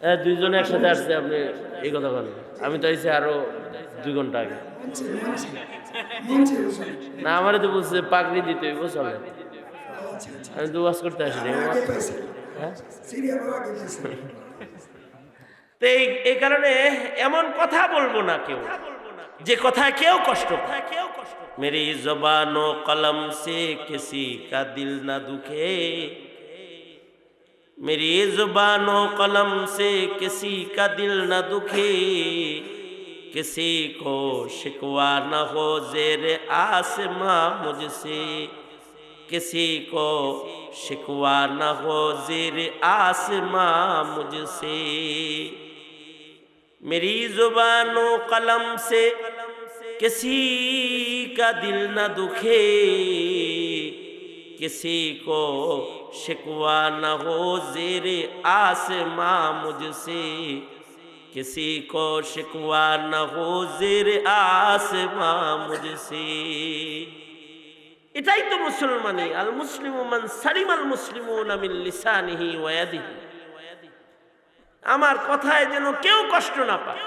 হ্যাঁ দুইজনে একসাথে আসছে, আপনি এই কথা বলেন। আমি তো আইসি আরও দুই ঘণ্টা আগে। না, আমার তো বলছে পাগড়ি দিতে হইব চলে আমি তো ওয়াজ করতে আসিনি। হ্যাঁ? তো এই কারণে এমন কথা বলব না কেউ, যে কথা কেউ কষ্ট কেউ কষ্ট মেরি জবানো কলম সে কিসি কা দিল না দুখে। मेरी जुबानों कलम से किसी का दिल न दुखे, किसी को शिकवा न हो जेर आसमां मुझसे, किसी को शिकवा न हो जेर आसमां मुझसे। मेरी जुबानों कलम से किसी का दिल न दुखे किसी को शिकवा न हो जेर आसमां मुझसे किसी को शिकवा न हो जेर आसमां मुझसे এটাই তো মুসলমানি আল মুসলিম মান সালিম আল মুসলিম মিন লিসানিহি ওয়াদিহি আমার কথায় যেন কেউ কষ্ট না পায়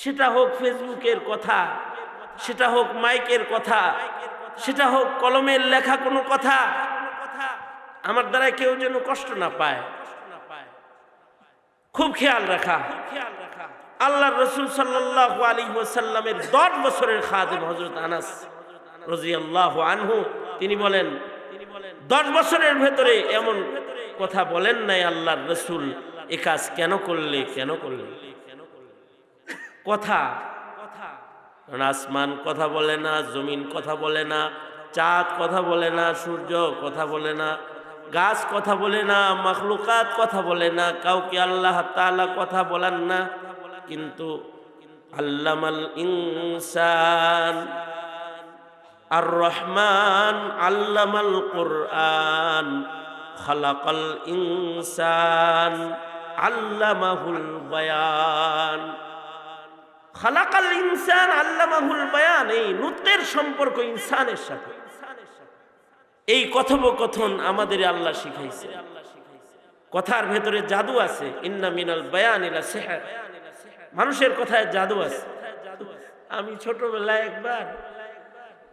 সেটা হোক ফেসবুকের কথা সেটা হোক মাইকের কথা সেটা হোক, কলমের লেখা কোনো কথা। আমার দ্বারা কেউ যেন কষ্ট না পায়। খুব খেয়াল রাখা। আল্লাহ রসুল সাল্লাহ আলী ওসাল্লামের দশ বছরের খাদেম হজরত আনাস রাজিয়াল্লাহু আনহু, তিনি বলেন, দশ বছরের ভেতরে এমন কথা বলেন নাই আল্লাহর রসুল। এ কাজ কেন করলে কেন করলে? কথা কারণ আসমান কথা বলে না, জমিন কথা বলে না, চাঁদ কথা বলে না, সূর্য কথা বলে না, গাছ কথা বলে না, মখলুকাত কথা বলে না, কাউকে আল্লাহ তাআলা কথা বলেন না। কিন্তু আল্লামাল ইনসান আর রহমান আল্লামাল কোরআন, খালাকাল ইনসান, আল্লামাহুল বায়ান। খালাকাল ইনসান আল্লামাহুল বায়ান, এই নূতের সম্পর্ক ইনসানের সাথে। এই কথোপকথন আমাদের আল্লাহ শিখাইছে। কথার ভেতরে জাদু আছে, ইন্না মিনাল বায়ান ইলা সেহার। মানুষের কথায় জাদু আছে। আমি ছোটবেলায় একবার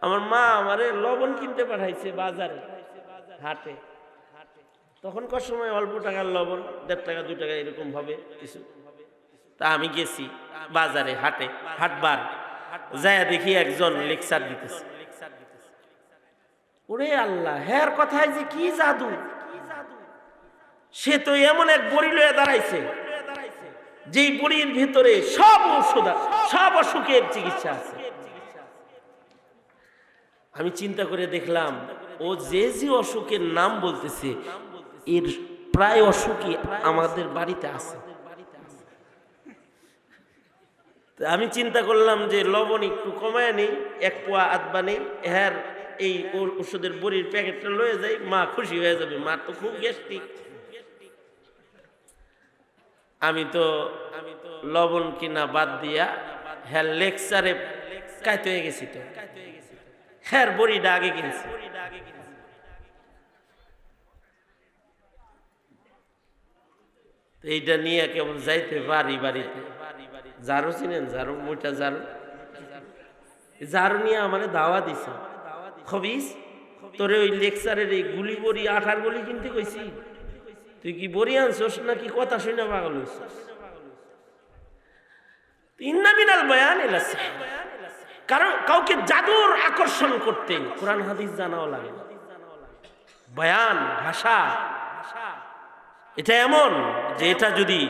আমার মা আমারে লবণ কিনতে পাঠাইছে বাজারে, হাটে। তখনকার সময় অল্প টাকার লবণ, দেড় টাকা দু টাকা এরকম হবে কিছু। তা আমি গেছি বাজারে, হাটে হাটবার যায় দেখি একজন লেকচার দিতেছে। ওরে আল্লাহ হ্যার কথায় যে কি জাদু? সে তো এমন এক বড়ি লয়ে দাঁড়াইছে, যেই বড়ির ভিতরে সব ঔষধ সব অসুখের চিকিৎসা আছে। আমি চিন্তা করে দেখলাম, ও যে যে অসুখের নাম বলতেছে, এর প্রায় অসুখই আমাদের বাড়িতে আছে। আমি চিন্তা করলাম যে লবণ একটু কমায় নেই, এক পোয়া আধবা নেই হ্যার এই ওষুধের বড়ির প্যাকেটটা লয়ে যাই, মা খুশি হয়ে যাবে, মা তো খুব গ্যাস্ট্রিক আমি তো আমি তো লবণ কিনা বাদ দিয়া হ্যাঁ লেকচারে কাইতে হয়ে গেছি তো। হ্যাঁ বড়িটা আগে কিনছি। এইটা নিয়ে কেমন যাইতে পারি বাড়িতে? ঝাড়ু চিনেন? ঝাড়ু, মোটা ঝাড়ু? ঝাড়ু নিয়ে আমার দাওয়া দিছে। খবিস, তোরে ওই লেকচারের এই গুলি বড়ি আঠার গুলি কিনতে কইছি। তুই কি বড়ি আনছস নাকি কথা শুনে পাগল হইছস? ইন্না মিনাল বয়ান ইলা কারণ কাউকে জাদুর আকর্ষণ করতে কোরআন হাদিস জানাও লাগে। বয়ান, ভাষা এটা এমন যে এটা যদি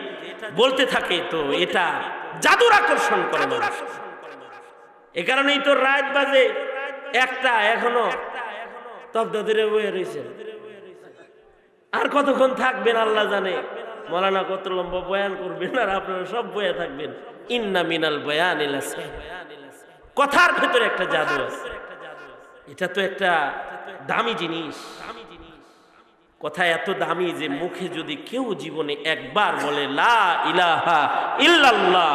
বলতে থাকে তো এটা জাদুর আকর্ষণ করে। এ কারণেই তো রাত বাজে একটা এখনও তবদরে বয়ে রয়েছে আর কতক্ষণ থাকবেন আল্লাহ জানে। মলানা কত লম্বা বয়ান করবেন আর আপনারা সব বয়ে থাকবেন। ইন্না মিনাল বয়ান। কথার ভেতরে একটা জাদু আছে। এটা তো একটা দামি জিনিস। কথা এত দামি যে মুখে যদি কেউ জীবনে একবার বলে, লা ইলাহা ইল্লাল্লাহ,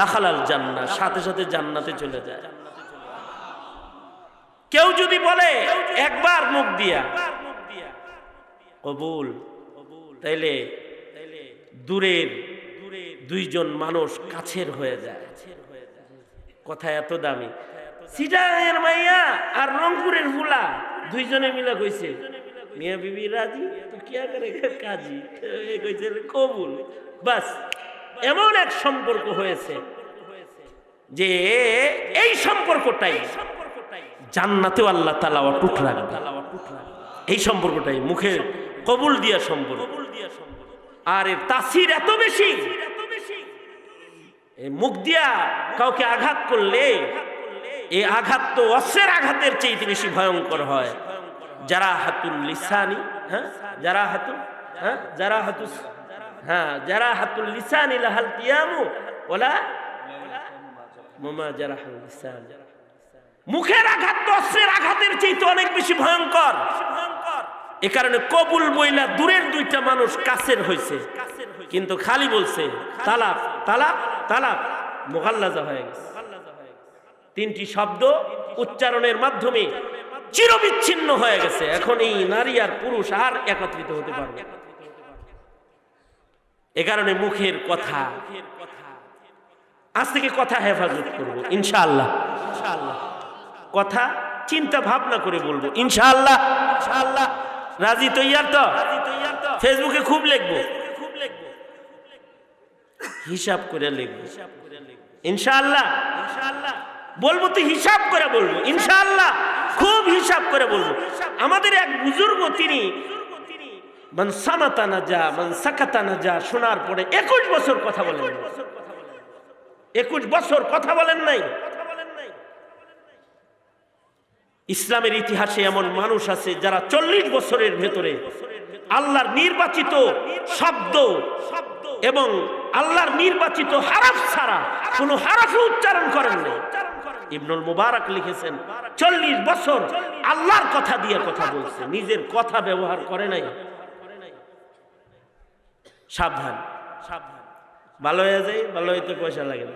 দাখালাল জান্নাহ সাথে সাথে জান্নাতে চলে যায়। কেউ যদি বলে, একবার মুখ দিয়া কবুল। তাইলে দূরের দুইজন মানুষ কাছের হয়ে যায়। কথা এত দামি। সিটাঙের মাইয়া আর রংপুরের ফুলা দুইজনে মিলে কইছে মিয়া বিবি রাজি? তো কি করে কাজী কইছে কবুল। বাস, এমন এক সম্পর্ক হয়েছে যে এই সম্পর্কটাই জান্নাতেও আল্লাহ তালা অটুট রাখবে। এই সম্পর্কটাই, মুখে কবুল দিয়া সম্পর্ক। আর এর তাসির এত বেশি মুখ দিয়া কাউকে আঘাত করলে এই আঘাত তো অস্ত্রের আঘাতের চেয়ে বেশি ভয়ঙ্কর হয়। যারা হাতুল লিসানি হ্যাঁ? যারা হাতুল হ্যাঁ? যারা হাতুল হ্যাঁ যারা হাতুল লিসানি লাহাল কিয়ামু, ওলা মোমা যারা হাতুল লিসান। মুখের আঘাত তো অস্ত্রের আঘাতের চেয়ে অনেক বেশি ভয়ঙ্কর। এ কারণে কবুল বইলা দূরের দুইটা মানুষ কাছের হয়েছে কিন্তু খালি বলছে, তালাক তালাক তালাক, মোগাল্লাজা হয়ে গেছে। তিনটি শব্দ উচ্চারণের মাধ্যমে চিরবিচ্ছিন্ন হয়ে গেছে। এখন এই নারী আর পুরুষ আর একত্রিত হতে পারবে এ কারণে মুখের কথা, আজ থেকে কথা হেফাজত করব, ইনশাআল্লাহ। কথা চিন্তা ভাবনা করে বলব, ইনশাআল্লাহ। ইনশাআল্লাহ রাজি, তৈয়ার তো? ফেসবুকে খুব লিখব। হিসাব করে লিখব। ইনশাআল্লাহ ইনশাআল্লাহ। বলব তো হিসাব করে বলব, ইনশাআল্লাহ। হিসাব করে বলব। আমাদের এক বুজুর্গ তিনি না না ইসলামের ইতিহাসে এমন মানুষ আছে যারা চল্লিশ বছরের ভেতরে আল্লাহর নির্বাচিত শব্দ এবং আল্লাহর নির্বাচিত হারাফ ছাড়া কোনো হারাফে উচ্চারণ করেন নাই। ইবনুল মুবারক লিখেছেন, চল্লিশ বছর আল্লাহর কথা দিয়ে কথা বলছে, নিজের কথা ব্যবহার করে নাই। সাবধান সাবধান ভালো হয়ে যায়, ভালো হইতে পয়সা লাগে না।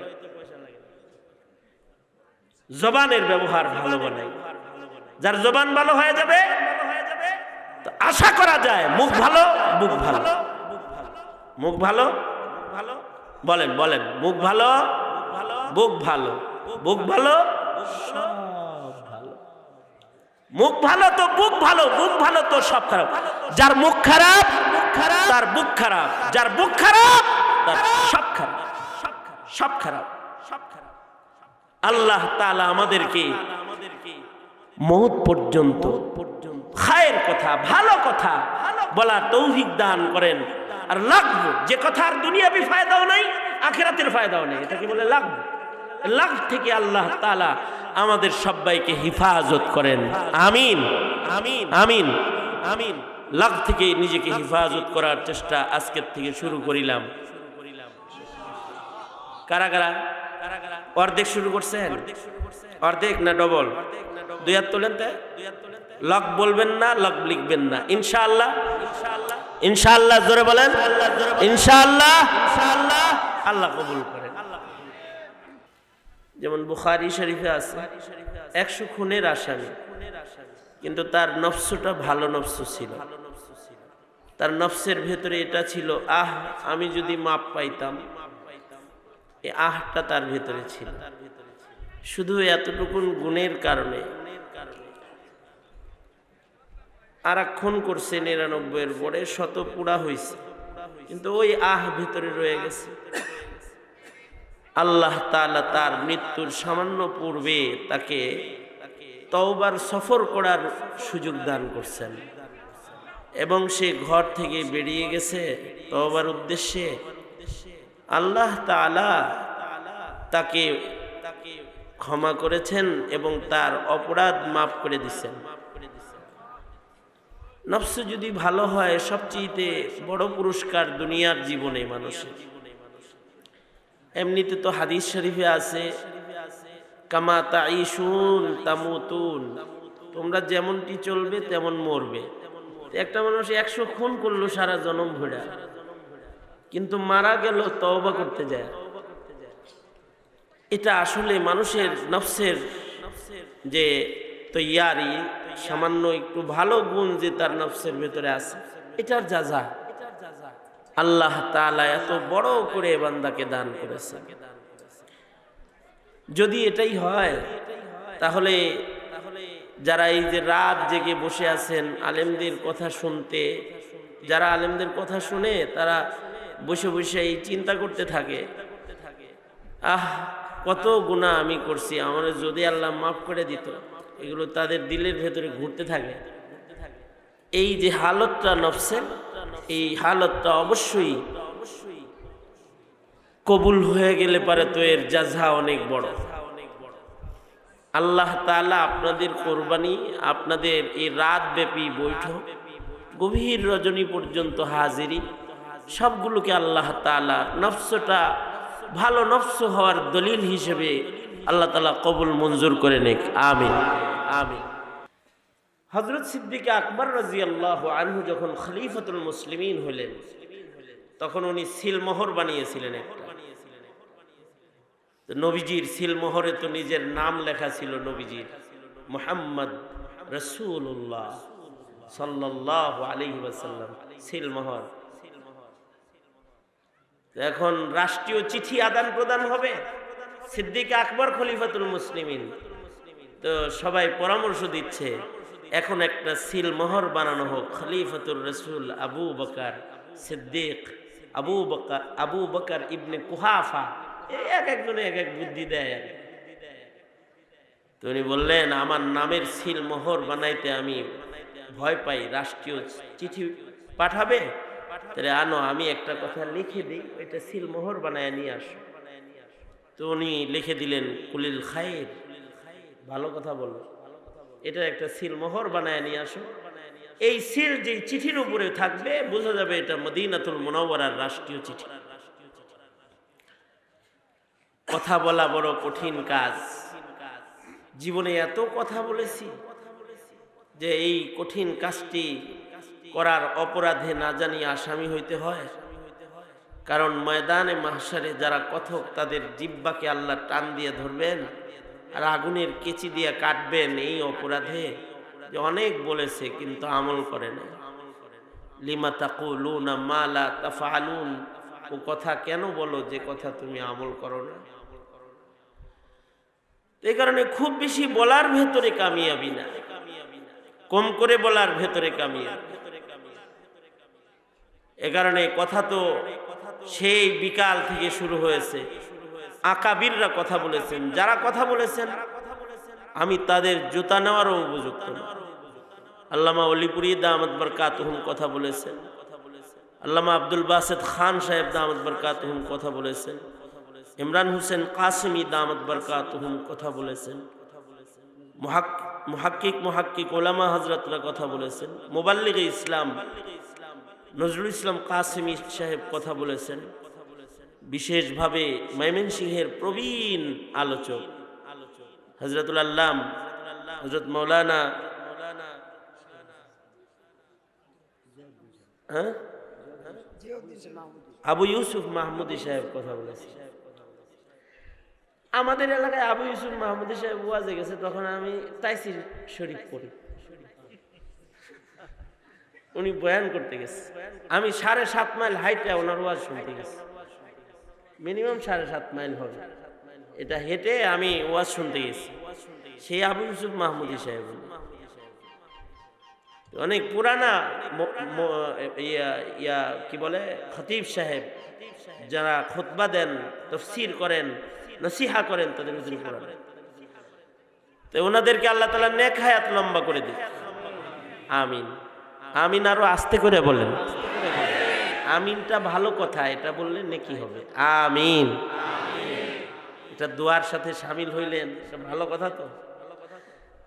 জবানের ব্যবহার ভালো বানাই। যার জবান ভালো হয়ে যাবে আশা করা যায় মুখ ভালো মুখ ভালো। মুখ ভালো? ভালো বলেন বলেন, মুখ ভালো বুক ভালো। বুক ভালো? মুখ ভালো তো বুক ভালো বুক ভালো তো সব খারাপ। যার মুখ খারাপ, তার বুক খারাপ। যার বুক খারাপ, তার সব খারাপ। সব খারাপ। সব খারাপ আল্লাহ তাআলা আমাদেরকে মৌত পর্যন্ত খায়ের কথা, ভালো কথা বলার তৌফিক দান করেন। আর লাগবো যে কথার দুনিয়াবি ফায়দাও নাই, আখেরাতের ফায়দাও নেই। এটাকে বলে লাগবো লাভ থেকে আল্লাহ তালা আমাদের সবাইকে হিফাজত করেন। আমিন। আমিন। আমিন। আমিন। লাখ থেকে নিজেকে হিফাজত করার চেষ্টা আজকের থেকে শুরু করিলাম। কারা কারা? অর্ধেক শুরু করছেন? অর্ধেক না ডবল? দুই হাত তোলেন লক বলবেন না লক লিখবেন না। ইনশাআল্লাহ। ইনশাআল্লাহ। জোরে বলেন। ইনশাআল্লাহ। আল্লাহ কবুল করেন। যেমন বুখারি শরীফে আছে, একশো খুনের আসামি। কিন্তু তার নফসটা ভালো নফস ছিল। তার নফসের ভেতরে এটা ছিল, আহ, আমি যদি মাপ পাইতাম, এই আহটা তার ভেতরে ছিল। শুধু এতটুকুন গুণের কারণে। আর খুন করছে নিরানব্বইয়ের পরে, শত পুরা হয়েছে কিন্তু ওই আহ ভিতরে রয়ে গেছে। আল্লাহ তাআলা তার মৃত্যুর সামান্য পূর্বে তাকে তওবার সফর করার সুযোগ দান করছেন। এবং সে ঘর থেকে বেরিয়ে গেছে তওবার উদ্দেশ্যে। আল্লাহ তাআলা তাকে ক্ষমা করেছেন এবং তার অপরাধ মাফ করে দিচ্ছেন নফস যদি ভালো হয় সবচেয়ে বড় পুরস্কার দুনিয়ার জীবনে মানুষের। এমনিতে তো হাদিস শরীফে আছে, কামা তাইশুন তামুতুন। তোমরা যেমনটি চলবে তেমন মরবে। একটা মানুষ একশো খুন করল সারা জনম ভোড়া কিন্তু মারা গেল, তওবা করতে যায়। এটা আসলে মানুষের নফসের যে তৈয়ারি, সামান্য একটু ভালো গুণ যে তার নফসের ভেতরে আছে। এটার যা যা। আল্লাহ তাআলা এত বড় করে বান্দাকে দান করেছেন যদি এটাই হয়, তাহলে যারা এই যে রাত জেগে বসে আছেন, আলেমদের কথা শুনতে, যারা আলেমদের কথা শুনে, তারা বসে বসে এই চিন্তা করতে থাকে, আহ, কত গুণা আমি করছি, আমার যদি আল্লাহ মাফ করে দিত, এগুলো তাদের দিলের ভেতরে ঘুরতে থাকে। এই যে হালতটা নফসের এই হালতটা অবশ্যই কবুল হয়ে গেলে পারে তো এর জাজা অনেক বড়। আল্লাহ তাআলা আপনাদের কোরবানি, আপনাদের এই রাত ব্যাপী বৈঠক, গভীর রজনী পর্যন্ত হাজিরি, সবগুলোকে আল্লাহ তাআলা নফসটা ভালো নফস হওয়ার দলিল হিসেবে আল্লাহ তাআলা কবুল মঞ্জুর করে নেক। আমিন। আমিন। হজরত সিদ্দিক আকবর রাজি আল্লাহ আনহু যখন খলিফাতুল মুসলিমিন হলেন, তখন উনি সিলমোহর বানিয়েছিলেন নবীজির সিলমোহরে তো নিজের নাম লেখা ছিল নবীজির, মোহাম্মদ রসুল্লাহ সাল্লাহ আলী ওয়াসাল্লাম, সিলমোহর। এখন রাষ্ট্রীয় চিঠি আদান প্রদান হবে সিদ্দিক আকবর খলিফাতুল মুসলিমিন। তো সবাই পরামর্শ দিচ্ছে এখন একটা সিলমোহর বানানো হোক। খলিফাতুর রসুল আবু বকার সিদ্দিক, আবু বকার আবু বকার ইবনে কুহাফা এক একজনে এক এক বুদ্ধি দেয়। কি। বললেন, আমার নামের সিল সিলমোহর বানাইতে আমি ভয় পাই, রাষ্ট্রীয় চিঠি পাঠাবে? তাহলে আনো, আমি একটা কথা লিখে দিই, ওইটা সিলমোহর বানায় নিয়ে আসো। তো উনি লিখে দিলেন, কুলিল খায়ের ভালো কথা বলো এটা একটা সিলমোহর বানায় নিয়ে আসো। এই সিল যে চিঠির উপরে থাকবে, বোঝা যাবে এটা মদিনাতুল মুনাওয়ারার রাষ্ট্রীয় চিঠি। কথা বলা বড় কঠিন কাজ। জীবনে এত কথা বলেছি যে এই কঠিন কাজটি করার অপরাধে না জানি আসামি হইতে হয়। কারণ ময়দানে মাহসারে যারা কথক তাদের জিব্বাকে আল্লাহ টান দিয়ে ধরবেন। আর আগুনের কেচি দিয়ে কাটবেন এই অপরাধে অনেক বলেছে, কিন্তু আমল করে না লিমা তাকুলুনা মালা তাফালুন ও কথা কেন বলো যে কথা তুমি আমল করো না? এই কারণে খুব বেশি বলার ভেতরে কামিয়াবি না। কম করে বলার ভেতরে কামিয়াবি। এ কারণে কথা তো সেই বিকাল থেকে শুরু হয়েছে। আকাবিররা কথা বলেছেন। যারা কথা বলেছেন, আমি তাদের জুতা নেওয়ারও উপযুক্ত আল্লামা অলিপুরি দামদ বরকাতহুম কথা বলেছেন। আল্লামা আব্দুল বাসেদ খান সাহেব দামদ বরকাতহুম কথা বলেছেন। ইমরান হোসেন কাসমি দামদ বরকাতহুম কথা বলেছেন। মুহাক- মুহাক্কিক মুহাক্কিক ওলামা হজরতরা কথা বলেছেন। মোবাল্লিগ ইসলাম, নজরুল ইসলাম কাসিমি সাহেব কথা বলেছেন। বিশেষভাবে ময়মনসিংহের প্রবীণ আলোচক হজরতুল আল্লাম হজরত মৌলানা হ্যাঁ? আবু ইউসুফ মাহমুদি সাহেব কথা বলেছে। আমাদের এলাকায় আবু ইউসুফ মাহমুদি সাহেব ওয়াজে গেছে, তখন আমি তাইসির শরীফ পড়ি। উনি বয়ান করতে গেছে। আমি সাড়ে সাত মাইল হাইটে ওনার ওয়াজ শুনতে গেছি। মিনিমাম সাড়ে সাত মাইল হবে। এটা হেঁটে আমি ওয়াজ শুনতে গেছি। সেই আবু ইউসুফ মাহমুদি সাহেব। অনেক পুরানা ইয়া ইয়া, কি বলে? খতিব সাহেব, যারা খুতবা দেন, তফসির করেন, নসিহা করেন তাদের ভিতরে পুরানা তো ওনাদেরকে আল্লাহ তালা নেক হায়াত লম্বা করে দিন আমিন। আমিন আরও আস্তে করে বলেন। আমিনটা ভালো কথা, এটা বললে নেকি হবে। আমিন। এটা দোয়ার সাথে সামিল হইলেন ভালো কথা তো?